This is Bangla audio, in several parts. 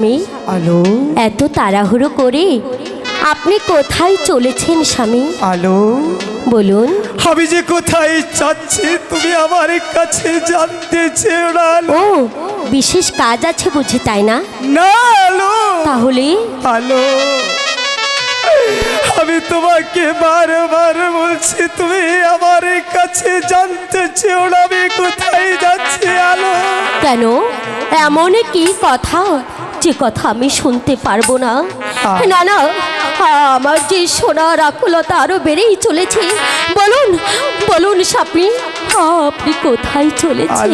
স্বামী। আলো। এত তাড়াহুড়ো করে আপনি কোথায় চলেছেন স্বামী? আলো। বলুন। আমি যে কোথায় যাচ্ছি তুমি আমার কাছে জানতে চেও না আলো। ও বিশেষ কাজ আছে বুঝি তাই না? না আলো। তাহলে? আলো। আমি তোমাকে বারবার বলছি তুমি আমার কাছে জানতে চেও না আমি কোথায় যাচ্ছি আলো। কেন? এমন কি কথা? যে কথা আমি শুনতে পারব না। না না আমার যে সোনার আকুলতা আরও বেড়েই চলেছে। বলুন বলুন স্বামী আপনি কোথায় চলেছেন?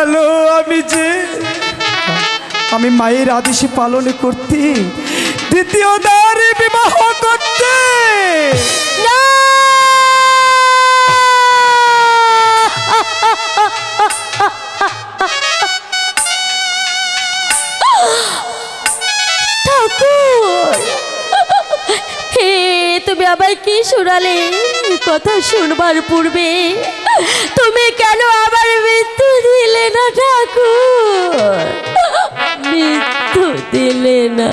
আলো আমি যে আমি মায়ের আদেশে পালন করতে দ্বিতীয় দ্বারে বিবাহ করতে। না! কথা শুনবার পূর্বে তুমি কেন আবার মৃত্যু দিলে না ঠাকুর? মৃত্যু দিলে না।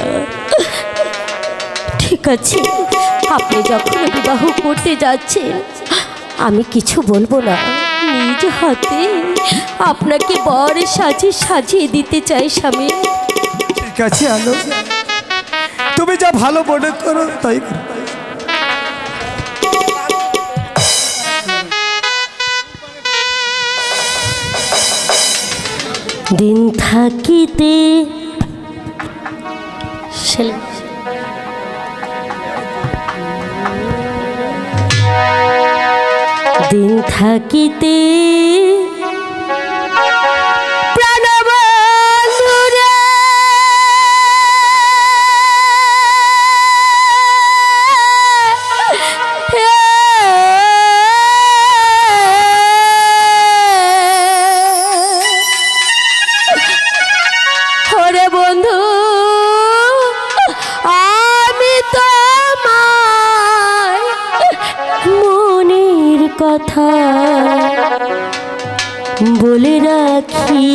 ঠিক আছে, আপনি যখন বিবাহ করতে যাচ্ছেন, আমি কিছু বলব না। নিজ হাতে আপনাকে বর সাজে সাজিয়ে দিতে চাই স্বামী। ঠিক আছে আলো তুমি যা ভালো মনে করো, তাই করো। দিন থাকিতে দিন থাকিতে বলে রাখি।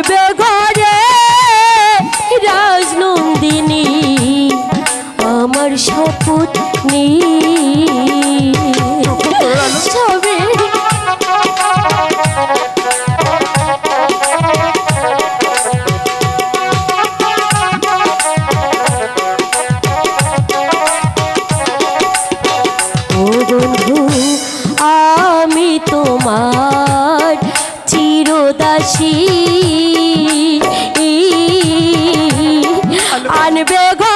আসবে ঘরে রাজনন্দিনী। আমার Anibego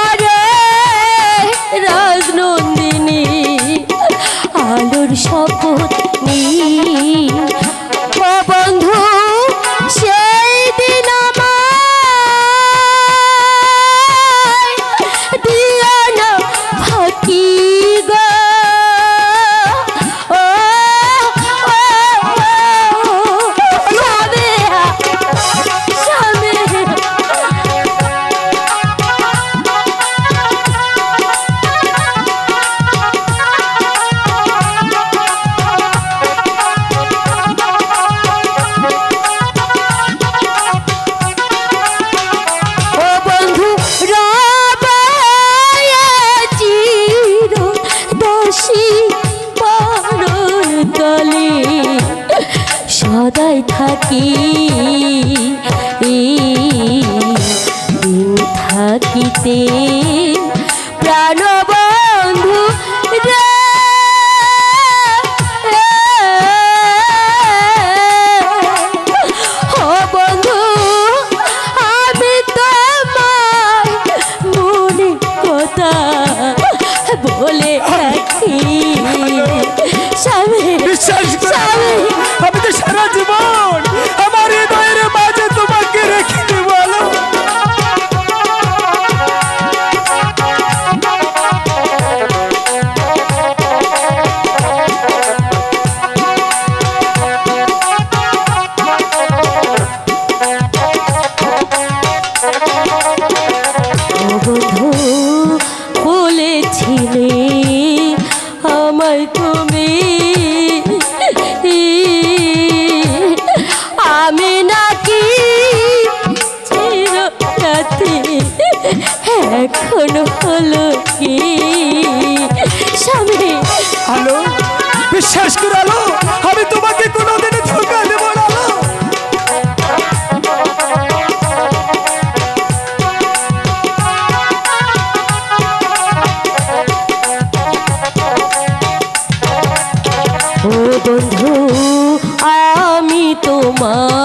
সদাই থাকি। থাকিতে এখন হলো কি? স্বামী আলো বিশ্বাস করে আলো আমি তোমাকে কোনোদিন ধোকা দেবো বন্ধু আমি তোমার